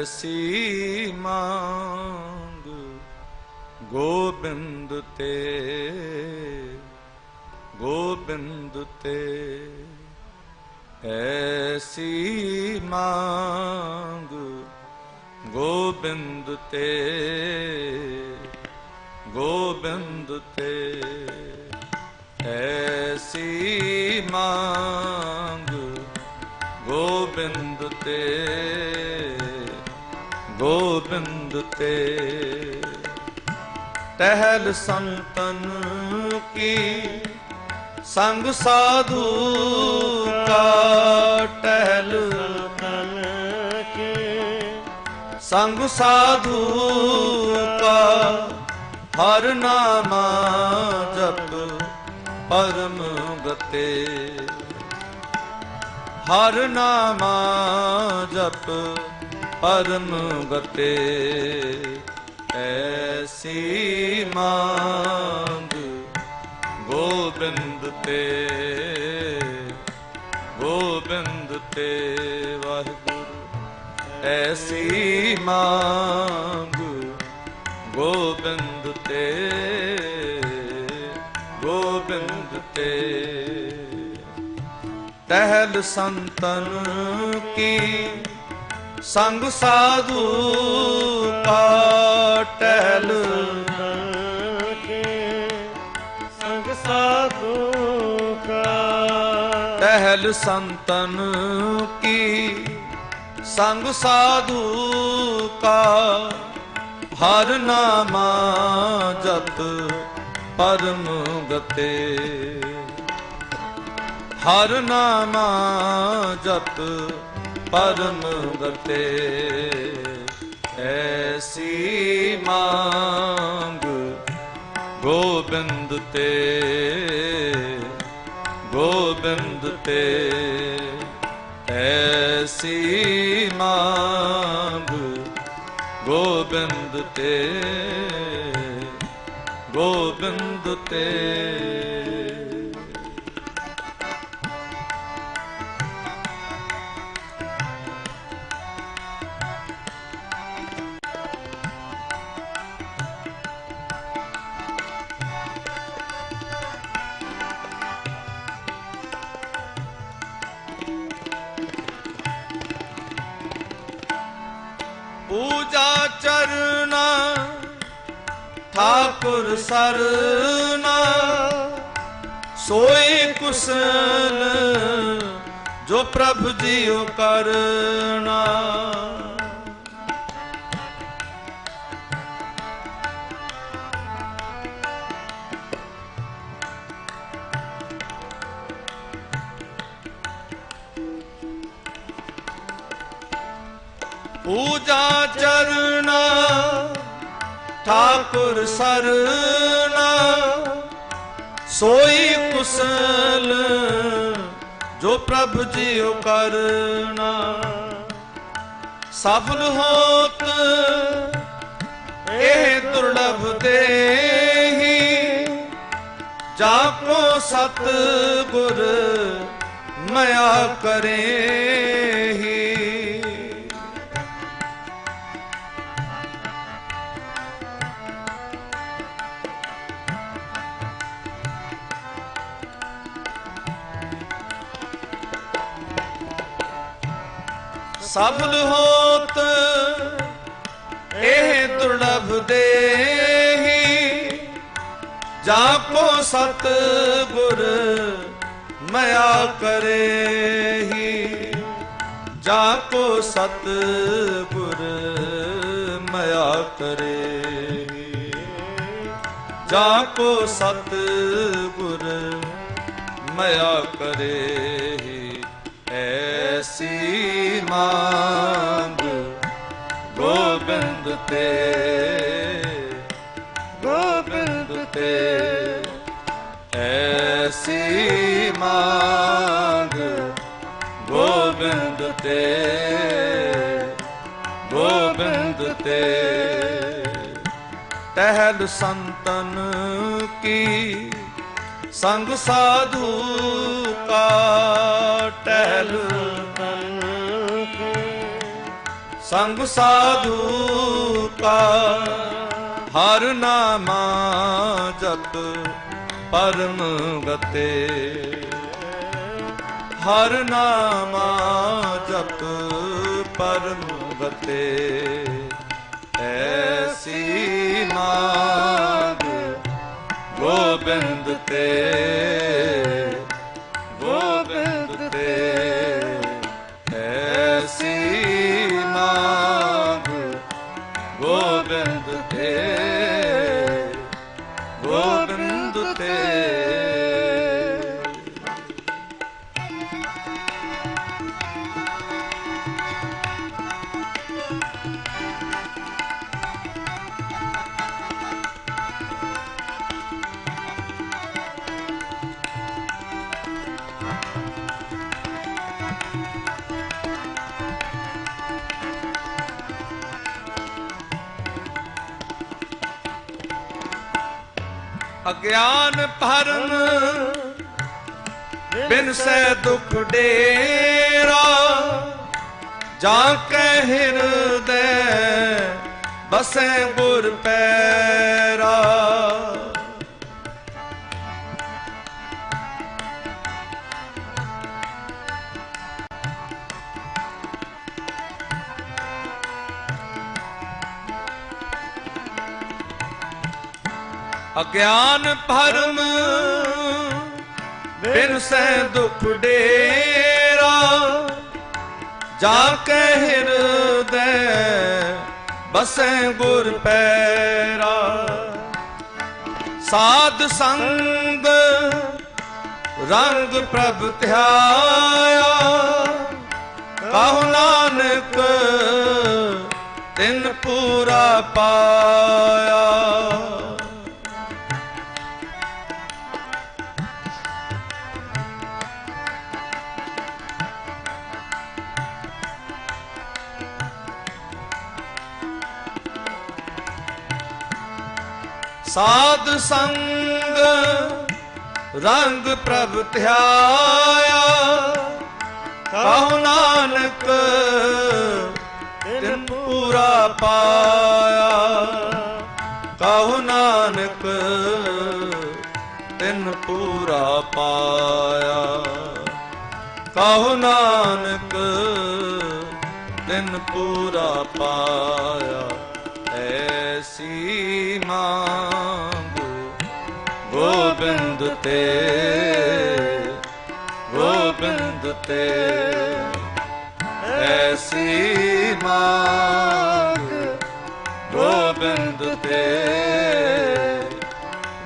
ਐਸੀ ਮੰਗ ਗੋਬਿੰਦ ਤੇ ਗੋਬਿੰਦ ਤੇ। ਐਸੀ ਮੰਗ ਗੋਬਿੰਦ ਤੇ ਗੋਬਿੰਦ ਤੇ। ਐਸੀ ਮੰਗ ਗੋਬਿੰਦ ਤੇ। ਗੋਬਿੰਦ ਤੇ। ਟਹਿਲ ਸੰਤਨ ਕੀ, ਸੰਗ ਸਾਧੂ ਕਾ ਟਹਿਲ ਤਨ ਕੇ, ਸੰਗ ਸਾਧੂ ਕਾ ਹਰ ਨਾਮਾ ਜਪ ਪਰਮ ਗਤੇ। ਹਰ ਨਾਮਾ ਜਪ ਪਰਮ ਗਤੇ, ਐਸੀ ਮੰਗ ਗੋਬਿੰਦ ਤੇ ਗੋਬਿੰਦ ਤੇ ਵਾਹਿਗੁਰੂ, ਐਸੀ ਮੰਗ ਗੋਬਿੰਦ ਤੇ ਗੋਬਿੰਦ ਤੇ। ਟਹਿਲ ਸੰਤਨ ਕੀ ਸੰਗ ਸਾਧੂ ਕੇ ਸੰਗ ਸਾਧੂ ਕਾ ਟਹਿਲ ਸੰਤਨ ਕੀ? ਸੰਗ ਸਾਧੂ ਕਾ। ਹਰ ਨਾਮਾ ਜਪ ਪਰਮ ਗਤੇ। ਹਰ ਨਾਮਾ ਜਪ ਪਰਮ ਗਤੇ ਐਸੀ ਮੰਗ ਗੋਬਿੰਦ ਤੇ ਗੋਬਿੰਦ ਤੇ। ਐਸੀ ਮੰਗ ਗੋਬਿੰਦ ਤੇ ਗੋਬਿੰਦ ਤੇ। ਚਰਨਾ ਠਾਕੁਰ ਸਰਨਾ ਸੋਏ ਕੁਸਲ ਜੋ ਪ੍ਰਭ ਜੀਉ ਕਰਨਾ। ਪੂਜਾ ਚਰਨਾ, ਠਾਕੁਰ ਸਰਨਾ। ਸੋਈ ਕੁਸਲ ਜੋ ਪ੍ਰਭ ਜੀਉ ਕਰਨਾ। ਸਫਲ ਹੋਤ ਇਹ ਦੁਰਲਭ ਦੇਹੀ। ਜਾ ਕੋ ਸਤ ਗੁਰ ਮਇਆ ਕਰੇਹੀ। ਸਫਲ ਹੋਤ, ਇਹ ਦੁਰਲਭ ਦੇਹੀ। ਜਾ ਕੋ ਸਤ ਗੁਰ ਮਇਆ ਕਰੇਹੀ। ਜਾ ਕੋ ਸਤ ਗੁਰ ਮਇਆ ਕਰੇਹੀ। ਜਾ ਕੋ ਸਤ ਗੁਰ ਮਇਆ ਕਰੇਹੀ। ਐਸੀ ਮੰਗ ਗੋਬਿੰਦ ਤੇ ਗੋਬਿੰਦ ਤੇ ਐਸੀ ਮੰਗ ਗੋਬਿੰਦ ਤੇ ਗੋਬਿੰਦ ਤੇ। ਟਹਿਲ ਸੰਤਨ ਕੀ ਸੰਗ ਸਾਧੂ ਕਾ ਸੰਗ ਸਾਧੂ ਕਾ, ਹਰ ਨਾਮਾ ਜਪ ਪਰਮ ਗਤੇ। ਹਰ ਨਾਮਾ ਜਪ ਪਰਮ ਗਤੇ। ਐਸੀ ਮਾਗ ਗੋਬਿੰਦ ਤੇ ਅਗਿਆਨ ਭਰਨ ਬਿਨ ਸੈ ਦੁਖ ਡੇਰਾ। ਜਾ ਕੇ ਹਿਰਦੈ ਬਸੈ ਗੁਰ ਪੈਰਾ। ਅਗਿਆਨ ਭਰਮ, ਬਿਨ ਸੈ ਦੁਖ ਡੇਰਾ। ਜਾ ਕੇ ਹਿਰਦੈ ਬਸੈ ਗੁਰ ਪੈਰਾ। ਸਾਧ ਸੰਗ ਰੰਗ ਪ੍ਰਭ ਧਿਆਇਆ। ਕਹੋ ਨਾਨਕ, ਤਿਨ ਪੂਰਾ ਪਾਇਆ। ਸਾਧ ਸੰਗ ਰੰਗ ਪ੍ਰਭ ਧਿਆਇਆ। ਕਹੋ ਨਾਨਕ, ਤਿਨ ਪੂਰਾ ਪਾਇਆ। ਕਹੋ ਨਾਨਕ, ਤਿਨ ਪੂਰਾ ਪਾਇਆ। ਕਹੋ ਨਾਨਕ, ਤਿਨ ਪੂਰਾ ਪਾਇਆ। ਐਸੀ ਤੇ ਗੋਬਿੰਦ ਤੇ ਐਸੀ ਮੰਗ ਗੋਬਿੰਦ ਤੇ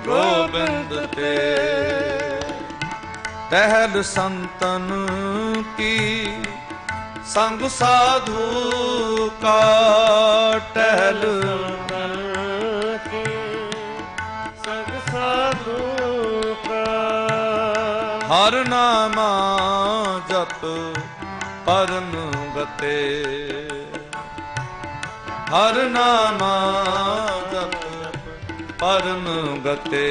ਗੋਬਿੰਦ ਤੇ। ਟਹਿਲ ਸੰਤਨ ਕੀ ਸੰਗ ਸਾਧੂ ਕਾ ਟਹਿਲ। ਸੰਗ ਸਾਧੂ ਹਰ ਨਾਮਾ ਜਪ ਪਰਮ ਗਤੇ। ਹਰ ਨਾਮਾ ਜਪ ਪਰਮ ਗਤੇ।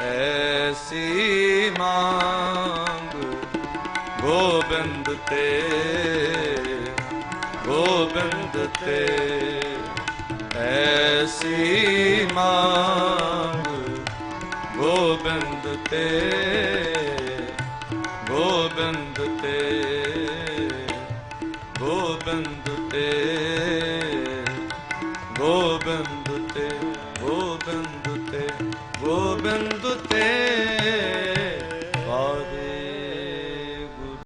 ਐਸੀ ਮੰਗ ਗੋਬਿੰਦ ਤੇ ਗੋਬਿੰਦ ਤੇ। ਐਸੀ ਮੰਗ ਗੋਬਿੰਦ ਤੇ ਗੋਬਿੰਦ ਤੇ ਗੋਬਿੰਦ ਤੇ।